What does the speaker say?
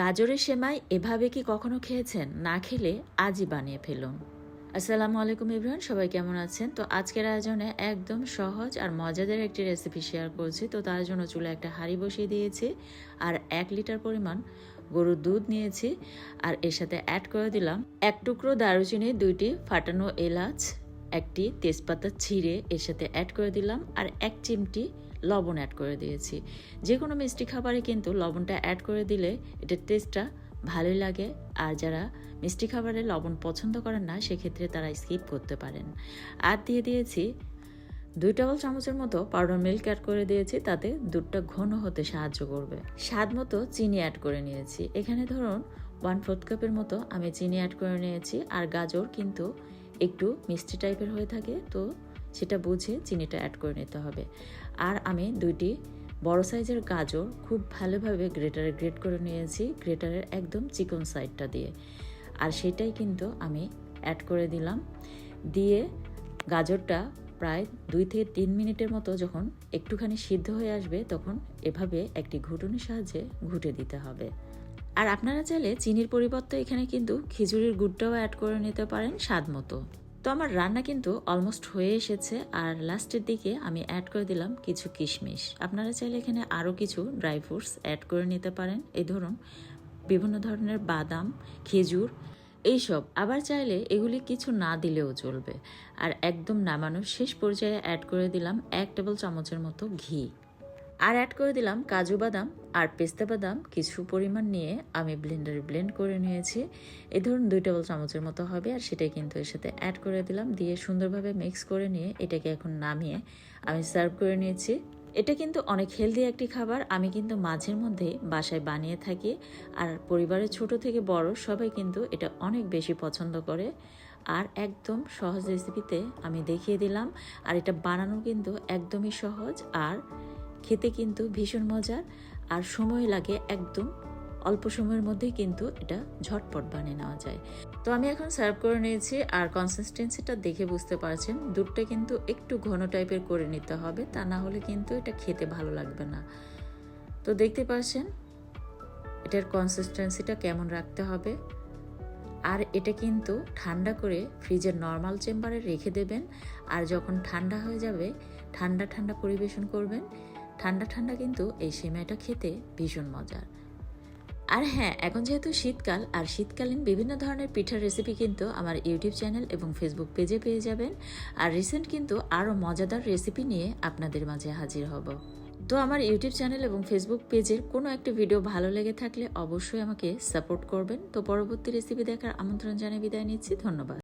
গাজরের সেমাই এভাবে কি কখনো খেয়েছেন? না খেলে আজই বানিয়ে ফেলুন। আসসালামু আলাইকুম ইব্রাহিম, সবাই কেমন আছেন? তো আজকের আয়োজনে একদম সহজ আর মজাদার একটি রেসিপি শেয়ার করছি। তো তার জন্য চুলে একটা হাঁড়ি বসিয়ে দিয়েছি আর এক লিটার পরিমাণ গরুর দুধ নিয়েছি আর এর সাথে অ্যাড করে দিলাম এক টুকরো দারুচিনি, দুইটি ফাটানো এলাচ, একটি তেজপাতা ছিঁড়ে এর সাথে অ্যাড করে দিলাম আর এক চিমটি লবণ অ্যাড করে দিয়েছি। যে কোনো মিষ্টি খাবারে কিন্তু লবণটা অ্যাড করে দিলে এটার টেস্টটা ভালোই লাগে। আর যারা মিষ্টি খাবারে লবণ পছন্দ করেন না, সেক্ষেত্রে তারা স্কিপ করতে পারেন। আর দিয়ে দিয়েছি দুই টেবিল চামচের মতো পাউডার মিল্ক অ্যাড করে দিয়েছি, তাতে দুধটা ঘন হতে সাহায্য করবে। স্বাদ মতো চিনি অ্যাড করে নিয়েছি। এখানে ধরুন ওয়ান ফোর্থ কাপের মতো আমি চিনি অ্যাড করে নিয়েছি। আর গাজর কিন্তু একটু মিষ্টি টাইপের হয়ে থাকে, তো সেটা বুঝে চিনিটা অ্যাড করে নিতে হবে। আর আমি দুইটি বড় সাইজের গাজর খুব ভালোভাবে গ্রেটারে গ্রেট করে নিয়েছি গ্রেটারের একদম চিকন সাইডটা দিয়ে। আর সেটাই কিন্তু আমি অ্যাড করে দিলাম। দিয়ে গাজরটা প্রায় দুই থেকে তিন মিনিটের মতো যখন একটুখানি সিদ্ধ হয়ে আসবে, তখন এভাবে একটি ঘুটুনির সাহায্যে ঘুটে দিতে হবে। আর আপনারা চাইলে চিনির পরিবর্তে এখানে কিন্তু খিচুড়ির গুড়টাও অ্যাড করে নিতে পারেন স্বাদ মতো। তো আমার রান্না কিন্তু অলমোস্ট হয়ে এসেছে, আর লাস্টের দিকে আমি অ্যাড করে দিলাম কিছু কিশমিশ। আপনারা চাইলে এখানে আরও কিছু ড্রাই ফ্রুটস অ্যাড করে নিতে পারেন। এই ধরুন, বিভিন্ন ধরনের বাদাম, খেজুর, এইসব। আবার চাইলে এগুলি কিছু না দিলেও চলবে। আর একদম নামানোর শেষ পর্যায়ে অ্যাড করে দিলাম এক টেবিল চামচের মতো ঘি। আর অ্যাড করে দিলাম কাজু বাদাম আর পেস্তা বাদাম কিছু পরিমাণ নিয়ে আমি ব্লেন্ডারে ব্লেন্ড করে নিয়েছি। এই ধরুন দুই টেবিল চামচের মতো হবে আর সেটাই কিন্তু এর সাথে অ্যাড করে দিলাম। দিয়ে সুন্দরভাবে মিক্স করে নিয়ে এটাকে এখন নামিয়ে আমি সার্ভ করে নিয়েছি। এটা কিন্তু অনেক হেলদি একটি খাবার। আমি কিন্তু মাঝের মধ্যে বাসায় বানিয়ে থাকি আর পরিবারের ছোট থেকে বড় সবাই কিন্তু এটা অনেক বেশি পছন্দ করে। আর একদম সহজ রেসিপিতে আমি দেখিয়ে দিলাম। আর এটা বানানো কিন্তু একদমই সহজ। আর খেতে কিন্তু ভীষণ মজার আর সময় লাগে একদম অল্প সময়ের মধ্যেই কিন্তু এটা ঝটপট বানিয়ে নেওয়া যায়। তো আমি এখন সার্ভ করে নিয়েছি আর কনসিস্টেন্সিটা দেখে বুঝতে পারছেন, দুধটা কিন্তু একটু ঘন টাইপের করে নিতে হবে, তা না হলে কিন্তু এটা খেতে ভালো লাগবে না। তো দেখতে পাচ্ছেন, এটার কনসিস্টেন্সিটা কেমন রাখতে হবে। আর এটা কিন্তু ঠান্ডা করে ফ্রিজের নর্মাল চেম্বারে রেখে দেবেন, আর যখন ঠান্ডা হয়ে যাবে, ঠান্ডা ঠান্ডা পরিবেশন করবেন ঠান্ডা ঠান্ডা কিন্তু এই সেমাইটা খেতে ভীষণ মজার। আর হ্যাঁ এখন যেহেতু শীতকাল, আর শীতকালীন বিভিন্ন ধরনের পিঠার রেসিপি কিন্তু আমার ইউটিউব চ্যানেল এবং ফেসবুক পেজে পেয়ে যাবেন। আর রিসেন্ট কিন্তু আরও মজাদার রেসিপি নিয়ে আপনাদের মাঝে হাজির হব। তো আমার ইউটিউব চ্যানেল এবং ফেসবুক পেজের কোনো একটি ভিডিও ভালো লেগে থাকলে অবশ্যই আমাকে সাপোর্ট করবেন। তো পরবর্তী রেসিপি দেখার আমন্ত্রণ জানিয়ে বিদায় নিচ্ছি। ধন্যবাদ।